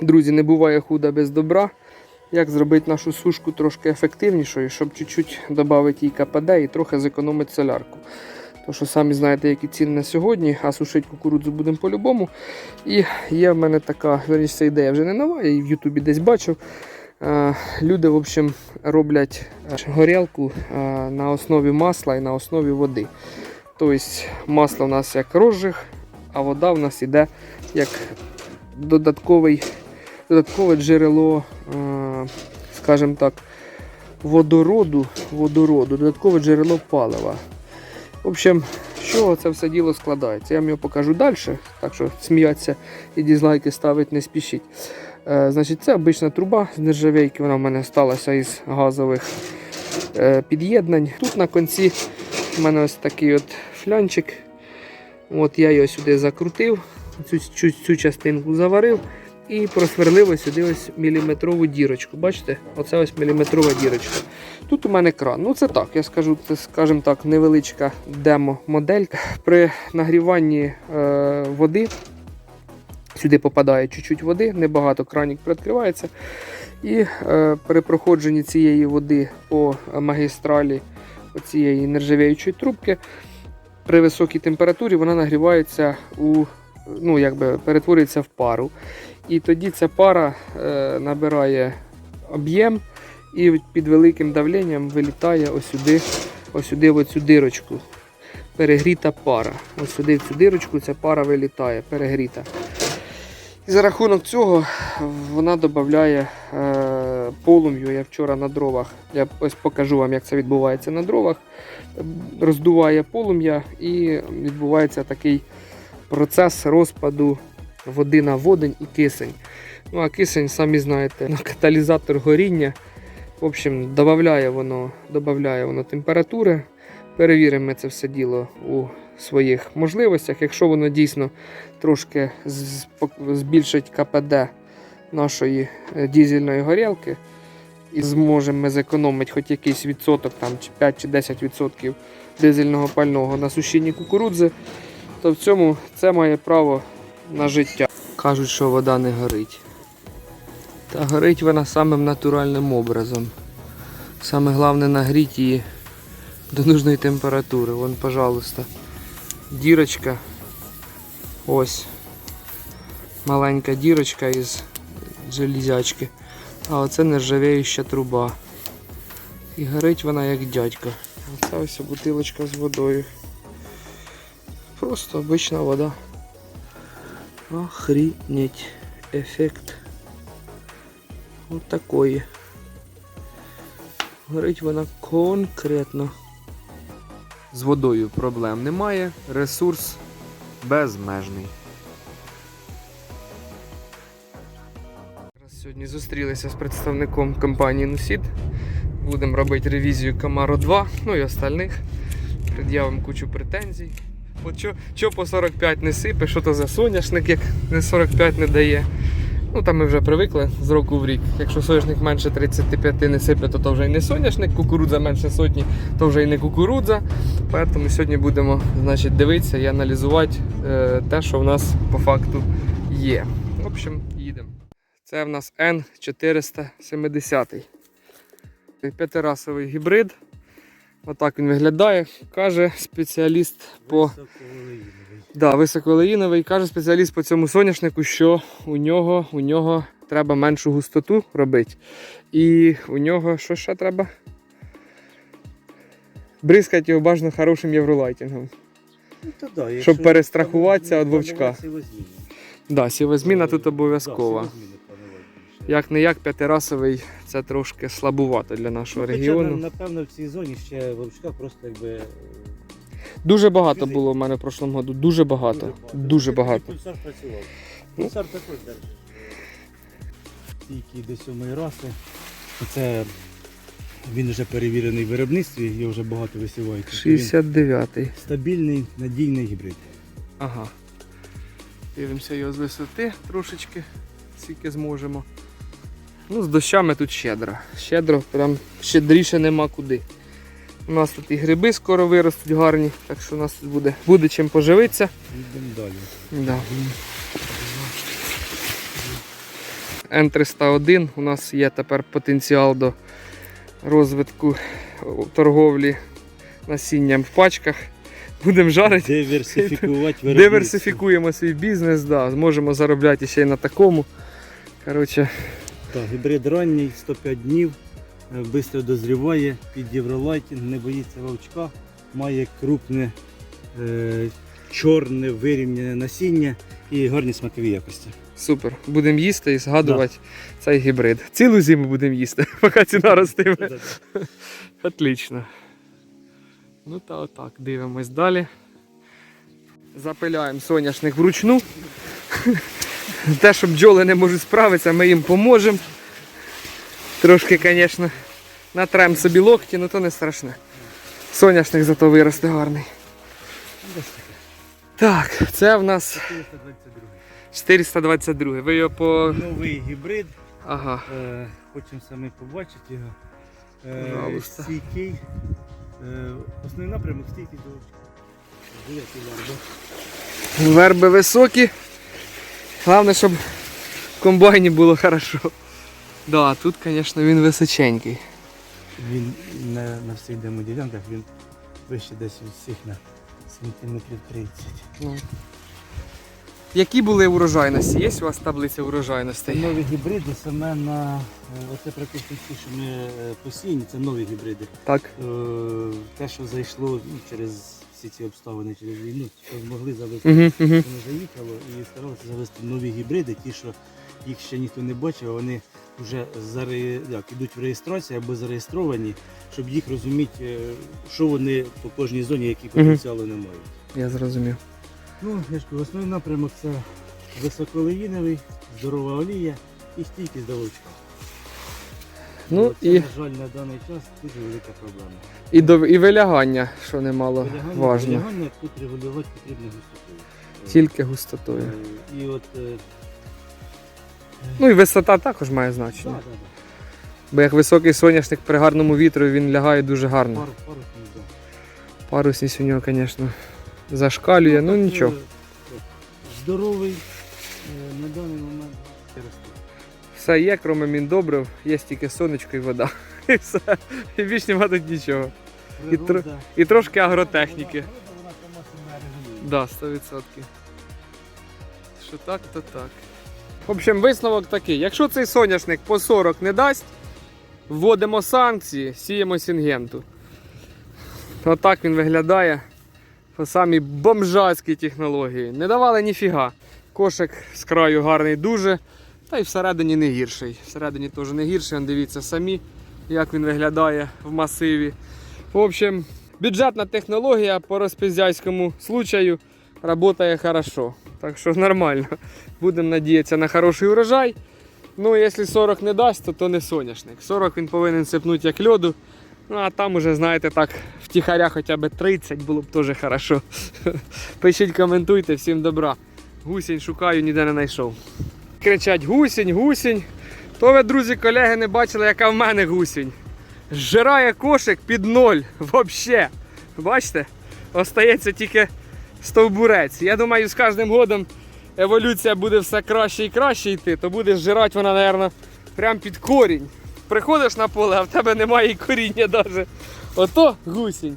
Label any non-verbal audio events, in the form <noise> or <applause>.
Друзі, не буває худа без добра. Як зробити нашу сушку трошки ефективнішою, щоб чуть-чуть додати їй КПД і трохи зекономити солярку. То що самі знаєте, які ціни на сьогодні, а сушити кукурудзу будемо по-любому. І є в мене така, верніше, ідея вже не нова, я її в Ютубі десь бачив. Люди, в общем, роблять е, горілку е, на основі масла і на основі води. Тобто масло у нас як розжиг, а вода у нас йде як додатковий, додаткове джерело, е, скажімо так, водороду, водороду, додаткове джерело палива. В общем, чого це все діло складається? Я вам його покажу далі, так що сміятися і дізлайки ставити не спішіть. Е, значить, це обична труба з нержавейки, вона в мене сталася із газових е, під'єднань. Тут на кінці в мене ось такий от флянчик. От я його сюди закрутив, цю, цю, цю частинку заварив і просверлив сюди ось міліметрову дірочку. Бачите? Оце ось міліметрова дірочка. Тут у мене кран. Ну це так, я скажу, це, скажімо так, невеличка демо-моделька. При нагріванні е, води сюди попадає чуть-чуть води, небагато кранік відкривається. І е, при проходженні цієї води по магістралі цієї нержавіючої трубки при високій температурі вона нагрівається у ну, якби перетворюється в пару. І тоді ця пара е, набирає об'єм і під великим давленням вилітає ось сюди, в цю дирочку. Перегріта пара. Ось сюди в цю дирочку ця пара вилітає, перегріта. І за рахунок цього вона додає е, полум'ю. Я вчора на дровах, я ось покажу вам, як це відбувається на дровах. Роздуває полум'я і відбувається такий процес розпаду води на водень і кисень. Ну а кисень, самі знаєте, ну, каталізатор горіння. В общем, додає воно, додає воно температури. Перевіримо це все діло у своїх можливостях. Якщо воно дійсно трошки збільшить КПД нашої е, дізельної горілки, і зможемо ми зекономити хоч якийсь відсоток, там, чи 5 чи 10 відсотків дизельного пального на сушінні кукурудзи, то в цьому це має право на життя. Кажуть, що вода не горить. Та горить вона самим натуральним образом. Саме головне нагріти її до нужної температури. Вон, пожалуйста, дірочка. Ось. Маленька дірочка із железячки. А оце нержавіюча труба. І горить вона як дядько. Оце ось бутилочка з водою. Просто обична вода. Охренеть. Ефект. Вот такої. Горить вона конкретно. З водою проблем немає. Ресурс безмежний. Сьогодні зустрілися з представником компанії Нусід. Будемо робити ревізію Camaro 2, ну і остальних. Пред'явимо кучу претензій. От що, що по 45 не сипе, що то за соняшник, як не 45 не дає. Ну там ми вже привикли з року в рік. Якщо соняшник менше 35 не сипе, то, то вже й не соняшник, кукурудза менше сотні, то вже й не кукурудза. Тому сьогодні будемо значить, дивитися і аналізувати е, те, що в нас по факту є. В общем, їдемо. Це в нас N470. П'ятирасовий гібрид. Отак він виглядає. Каже спеціаліст по Да, високолеїновий. Каже спеціаліст по цьому соняшнику, що у нього, у нього треба меншу густоту робити. І у нього що ще треба? Бризкати його бажано хорошим євролайтингом. Ну, то да, Щоб перестрахуватися від вовчка. сівозміну. Да, сівозміна Е, тут обов'язкова. Да. Як не як п'ятирасовий, це трошки слабувато для нашого Ну, хоча, регіону. Напевно, в цій зоні ще вовчка просто якби. е, Дуже багато Фізик. було в мене в прошлому году. Дуже багато. Дуже багато. Пульсар працював. Пульсар також держить. Стійкий до сьомої раси. Це він вже перевірений в виробництві, його вже багато висівають. Тобто 69-й. Стабільний, надійний гібрид. Ага. Дивимося його з висоти трошечки, скільки зможемо. Ну, з дощами тут щедро. Щедро, прям щедріше нема куди. У нас тут і гриби скоро виростуть гарні, так що у нас тут буде, буде чим поживитися. Йдемо далі. Да. N301. У нас є тепер потенціал до розвитку торговлі насінням в пачках. Будемо жарити. Диверсифікувати виробництво. Диверсифікуємо свій бізнес, да, зможемо заробляти ще й на такому. Коротше, Так, гібрид ранній, 105 днів, швидко дозріває, під євролайтінг, не боїться вовчка, має крупне, е, чорне вирівняне насіння і гарні смакові якості. супер. Будемо їсти і згадувати цей гібрид. Цілу зиму будемо їсти, <laughs> поки ціна ростиме. <laughs> Отлично. Ну та отак, дивимось далі. Запиляємо соняшник вручну. <laughs> Те, що бджоли не можуть справитися, ми їм поможемо. Трошки, звісно, натрем собі локті, але то не страшне. Соняшник зато виросте гарний. Так, це в нас 422. 422. Ви його по. Новий гібрид, Ага. е, хочемо саме побачити його. Е, Пожалуйста. стійкий. Е, основний напрямок стійкий до вовчка. Верби високі. Головне, щоб в комбайні було хорошо. Да, тут, звісно, він височенький. Він не на всіх демоділянках, він вище десь від всіх на сантиметрів 30. Ну. Які були урожайності? Є у вас таблиця урожайностей? Нові гібриди саме на е, оце практично ті, що ми е, посіяні, це нові гібриди. Так. Е, Те, що зайшло ну, через всі ці обставини, через війну, що змогли завести, Угу, угу. воно заїхало і старалися завести нові гібриди, ті, що їх ще ніхто не бачив, а вони вже заре... як, ідуть в реєстрацію або зареєстровані, щоб їх розуміти, е, що вони по кожній зоні, які потенціали не мають. Я зрозумів. Ну, я ж кажу, основний напрямок це високолеїновий, здорова олія і стійкість до вовчка. Ну це, і, на жаль, на даний час дуже велика проблема. І, до, і вилягання, що немало Вилягання, важно. вилягання тут регулювати потрібно густотою. Тільки густотою. Е, І от, е, Ну і висота також має да, значення. да, да. Бо як високий соняшник при гарному вітру він лягає дуже гарно. Пару, пару да. Парусність у нього, звісно, зашкалює, ну так, нічого. е, Здоровий е, на даний момент росте. Все є, крім міндобрив, є тільки сонечко і вода. <laughs> І все. І більш нема тут нічого. І тр- І трошки агротехніки. Да, 100%. Що так, то так. В общем, висновок такий. Якщо цей соняшник по 40 не дасть, вводимо санкції, сіємо сінгенту. Отак він виглядає по самій бомжацькій технології. Не давали ніфіга. Кошик з краю гарний дуже, та й всередині не гірший. Всередині теж не гірший, дивіться самі, як він виглядає в масиві. В общем, бюджетна технологія по розпіздяйському случаю працює хорошо. Так що нормально. Будемо надіятися на хороший урожай. Ну, якщо 40 не дасть, то, то не соняшник. 40 він повинен сипнути як льоду. Ну а там уже, знаєте, так, втіхаря хоча б 30 було б теж хорошо. <laughs> Пишіть, коментуйте, всім добра. Гусінь шукаю, ніде не знайшов. Кричать гусінь, гусінь. То ви, друзі, колеги, не бачили, яка в мене гусінь. Зжирає кошик під ноль. Вообще. Бачите? Остається тільки стовбурець. Я думаю, з кожним годом еволюція буде все краще і краще йти, то буде зжирати вона, мабуть, прямо під корінь. Приходиш на поле, а в тебе немає коріння навіть. Ото гусінь.